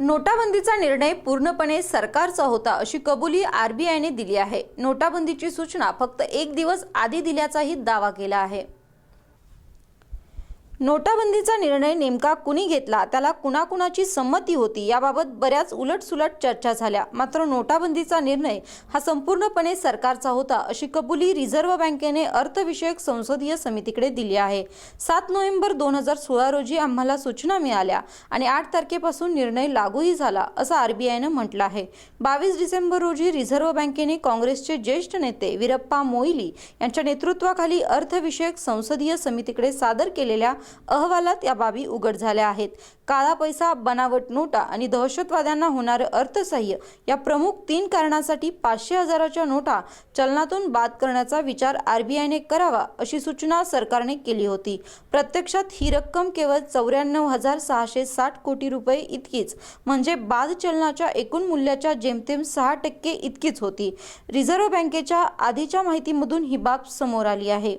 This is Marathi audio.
नोटाबंदीचा निर्णय पूर्णपणे सरकारचा होता अशी कबुली आरबीआयने दिली आहे. नोटाबंदीची सूचना फक्त एक दिवस आधी दिल्याचाही दावा केला आहे. नोटाबंदीचा निर्णय नेमका कुणी घेतला? त्याला कुणाकुणाची संमती होती? याबाबत बऱ्याच उलटसुलट चर्चा झाल्या. मात्र नोटाबंदीचा निर्णय हा संपूर्णपणे सरकारचा होता अशी कबुली रिझर्व्ह बँकेने अर्थविषयक संसदीय समितीकडे दिली आहे. सात नोव्हेंबर दोन हजार सोळा रोजी आम्हाला सूचना मिळाल्या आणि आठ तारखेपासून निर्णय लागूही झाला असं आरबीआयनं म्हटलं आहे. बावीस डिसेंबर रोजी रिझर्व्ह बँकेने काँग्रेसचे ज्येष्ठ नेते वीरप्पा मोईली यांच्या नेतृत्वाखाली अर्थविषयक संसदीय समितीकडे सादर केलेल्या अहवालात या बाबी उघड झाल्या आहेत. काळा पैसा बनावट नोटा आणि दहशतवाद्यांना होणारे अर्थसहाय्य या प्रमुख तीन कारणासाठी पाचशे हजाराच्या नोटा चलनातून बाद करण्याचा विचार आरबीआयने करावा अशी सूचना सरकारने केली होती. प्रत्यक्षात ही रक्कम केवळ चौऱ्याण्णव हजार सहाशे साठ कोटी रुपये इतकीच म्हणजे बाद चलनाच्या एकूण मूल्याच्या जेमतेम सहा टक्के इतकीच होती. रिझर्व्ह बँकेच्या आधीच्या माहितीमधून ही बाब समोर आली आहे.